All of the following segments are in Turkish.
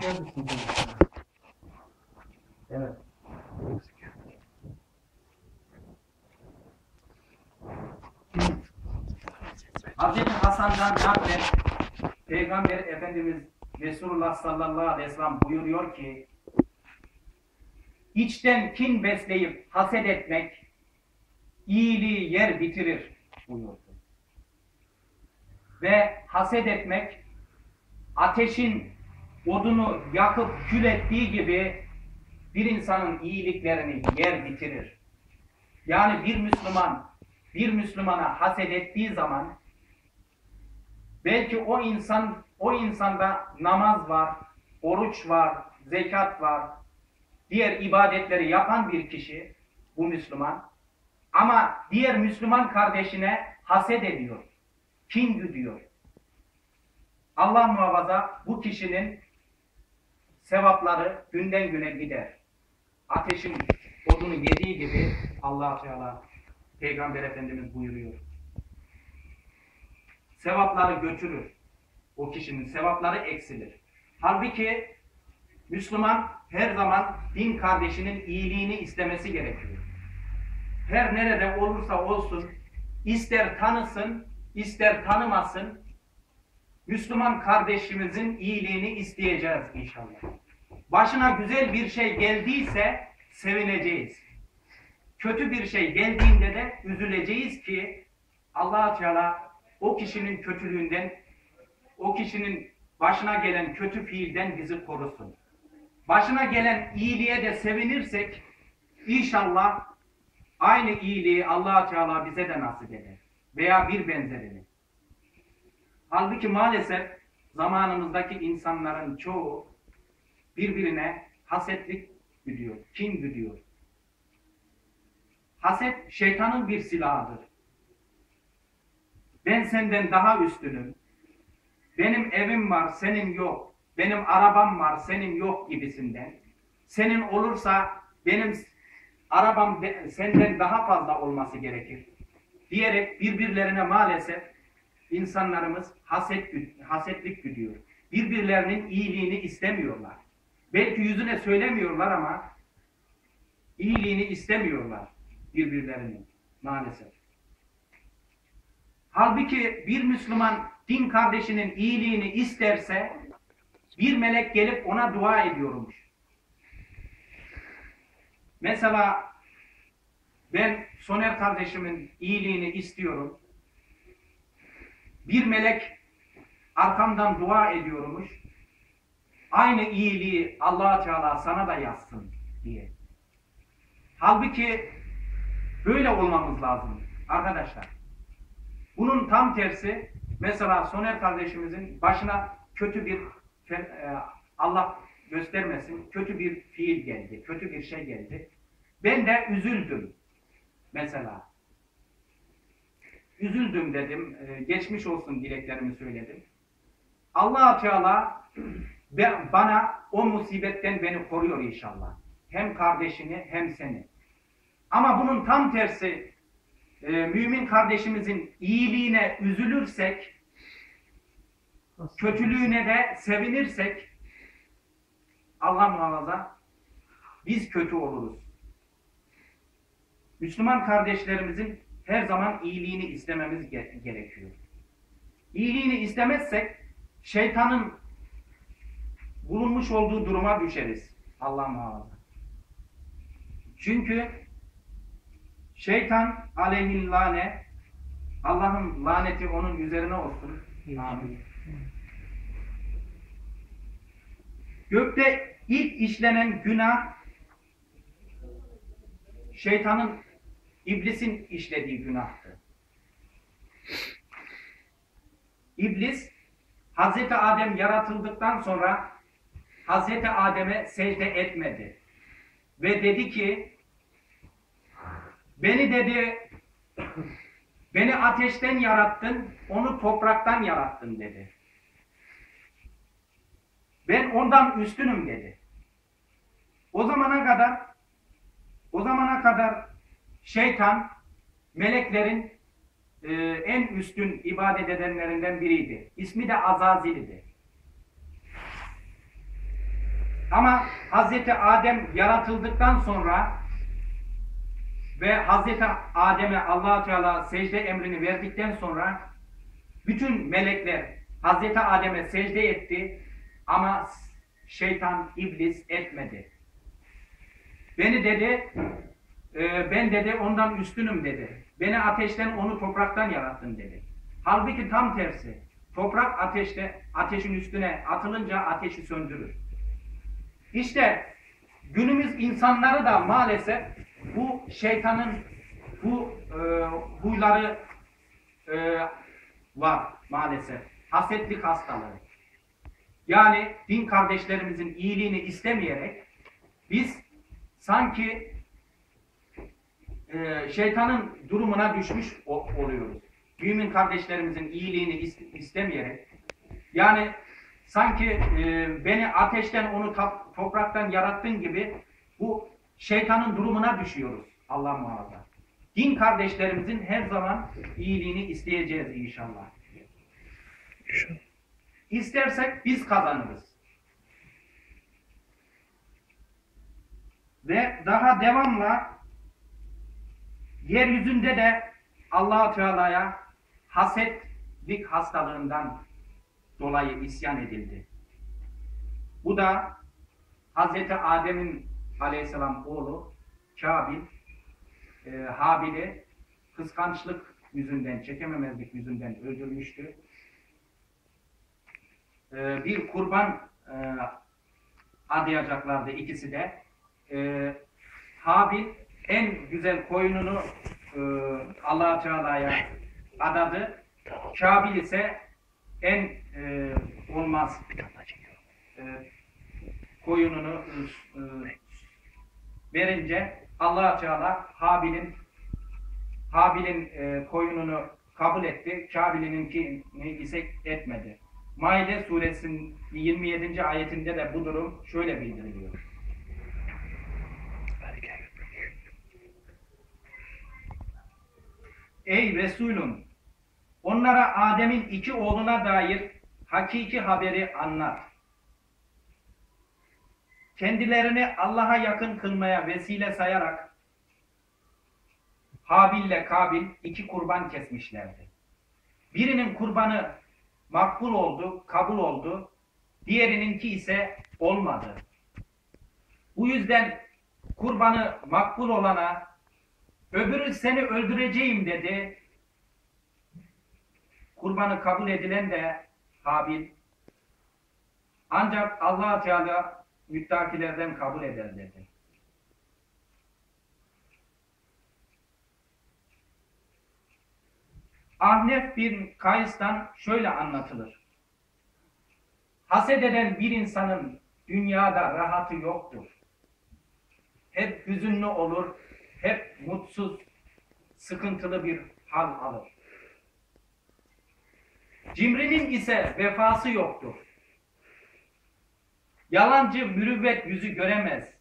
Neredesin. Hazreti Hasan'dan naklen Peygamber Efendimiz Resulullah sallallahu aleyhi ve sellem buyuruyor ki içten kin besleyip haset etmek iyiliği yer bitirir buyurdu. Ve haset etmek ateşin odunu yakıp kül ettiği gibi bir insanın iyiliklerini yer bitirir. Yani bir Müslüman bir Müslümana haset ettiği zaman belki o insan o insanda namaz var, oruç var, zekat var, diğer ibadetleri yapan bir kişi bu Müslüman ama diğer Müslüman kardeşine haset ediyor, kin güdüyor. Allah muhafaza bu kişinin sevapları günden güne gider. Ateşin odunu yediği gibi allah Teala Peygamber Efendimiz buyuruyor. Sevapları götürür. O kişinin sevapları eksilir. Halbuki Müslüman her zaman din kardeşinin iyiliğini istemesi gerekiyor. Her nerede olursa olsun, ister tanısın, ister tanımasın, Müslüman kardeşimizin iyiliğini isteyeceğiz inşallah. Başına güzel bir şey geldiyse sevineceğiz. Kötü bir şey geldiğinde de üzüleceğiz ki allah Teala o kişinin kötülüğünden, o kişinin başına gelen kötü fiilden bizi korusun. Başına gelen iyiliğe de sevinirsek inşallah aynı iyiliği allah Teala bize de nasip eder. Veya bir benzerini. Halbuki maalesef zamanımızdaki insanların çoğu birbirine hasetlik güdüyor, kin güdüyor. Haset şeytanın bir silahıdır. Ben senden daha üstünüm. Benim evim var, senin yok. Benim arabam var, senin yok gibisinden. Senin olursa benim arabam senden daha fazla olması gerekir. Diyerek birbirlerine maalesef insanlarımız haset, hasetlik güdüyor. Birbirlerinin iyiliğini istemiyorlar. Belki yüzüne söylemiyorlar ama iyiliğini istemiyorlar birbirlerinin maalesef. Halbuki bir Müslüman din kardeşinin iyiliğini isterse bir melek gelip ona dua ediyormuş. Mesela ben Soner kardeşimin iyiliğini istiyorum. Bir melek arkamdan dua ediyormuş. Aynı iyiliği allah Teala sana da yazsın diye. Halbuki böyle olmamız lazım arkadaşlar. Bunun tam tersi mesela Soner kardeşimizin başına kötü bir e, Allah göstermesin kötü bir fiil geldi, kötü bir şey geldi. Ben de üzüldüm mesela. Üzüldüm dedim, e, geçmiş olsun dileklerimi söyledim. allah Teala bana o musibetten beni koruyor inşallah. Hem kardeşini hem seni. Ama bunun tam tersi e, mümin kardeşimizin iyiliğine üzülürsek, kötülüğüne de sevinirsek, Allah muhafaza biz kötü oluruz. Müslüman kardeşlerimizin her zaman iyiliğini istememiz gerekiyor. İyiliğini istemezsek şeytanın bulunmuş olduğu duruma düşeriz. Allah muhafaza. Çünkü Şeytan aleyhillâne Allah'ın laneti onun üzerine olsun. Amin. Gökte ilk işlenen günah şeytanın, iblisin işlediği günahtı. İblis Hazreti Adem yaratıldıktan sonra Hazreti Adem'e secde etmedi. Ve dedi ki Beni dedi, beni ateşten yarattın, onu topraktan yarattın dedi. Ben ondan üstünüm dedi. O zamana kadar, o zamana kadar şeytan, meleklerin e, en üstün ibadet edenlerinden biriydi. İsmi de Azazil'di. Ama Hazreti Adem yaratıldıktan sonra ve Hazreti Adem'e allah Teala secde emrini verdikten sonra bütün melekler Hazreti Adem'e secde etti ama şeytan, iblis etmedi. Beni dedi, e, ben dedi ondan üstünüm dedi. Beni ateşten, onu topraktan yarattın dedi. Halbuki tam tersi. Toprak ateşte, ateşin üstüne atılınca ateşi söndürür. İşte günümüz insanları da maalesef bu şeytanın bu e, huyları e, var maalesef. Hasetlik hastalığı. Yani din kardeşlerimizin iyiliğini istemeyerek biz sanki e, şeytanın durumuna düşmüş oluyoruz. Mümin kardeşlerimizin iyiliğini is- istemeyerek yani sanki e, beni ateşten onu ta- topraktan yarattın gibi bu şeytanın durumuna düşüyoruz Allah muhafaza. Din kardeşlerimizin her zaman iyiliğini isteyeceğiz inşallah. İstersek biz kazanırız. Ve daha devamla yeryüzünde de allah Teala'ya hasetlik hastalığından dolayı isyan edildi. Bu da Hazreti Adem'in aleyhisselam oğlu Kabil, e, Habil'i kıskançlık yüzünden, çekememezlik yüzünden öldürmüştü. E, bir kurban e, adayacaklardı ikisi de. E, Habil en güzel koyununu e, allah Teala'ya adadı. Kabil ise en e, olmaz e, koyununu e, verince allah Teala Habil'in Habil'in e, koyununu kabul etti. Kabil'inkini ise etmedi. Maide suresinin 27. ayetinde de bu durum şöyle bildiriliyor. Ey Resulüm! Onlara Adem'in iki oğluna dair hakiki haberi anlat. Kendilerini Allah'a yakın kılmaya vesile sayarak Habil ile Kabil iki kurban kesmişlerdi. Birinin kurbanı makbul oldu, kabul oldu. Diğerininki ise olmadı. Bu yüzden kurbanı makbul olana öbürü seni öldüreceğim dedi. Kurbanı kabul edilen de Habil. Ancak allah Teala müttakilerden kabul eder dedi. Ahnef bin Kays'tan şöyle anlatılır. Haset eden bir insanın dünyada rahatı yoktur. Hep hüzünlü olur, hep mutsuz, sıkıntılı bir hal alır. Cimrinin ise vefası yoktur. Yalancı mürüvvet yüzü göremez.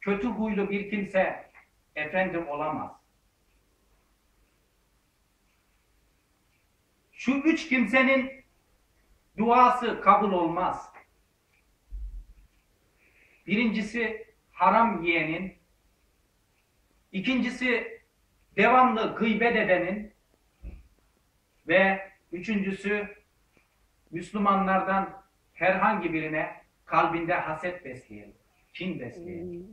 Kötü huylu bir kimse efendim olamaz. Şu üç kimsenin duası kabul olmaz. Birincisi haram yiyenin, ikincisi devamlı gıybet edenin ve üçüncüsü Müslümanlardan herhangi birine kalbinde haset besleyen, kin besleyen.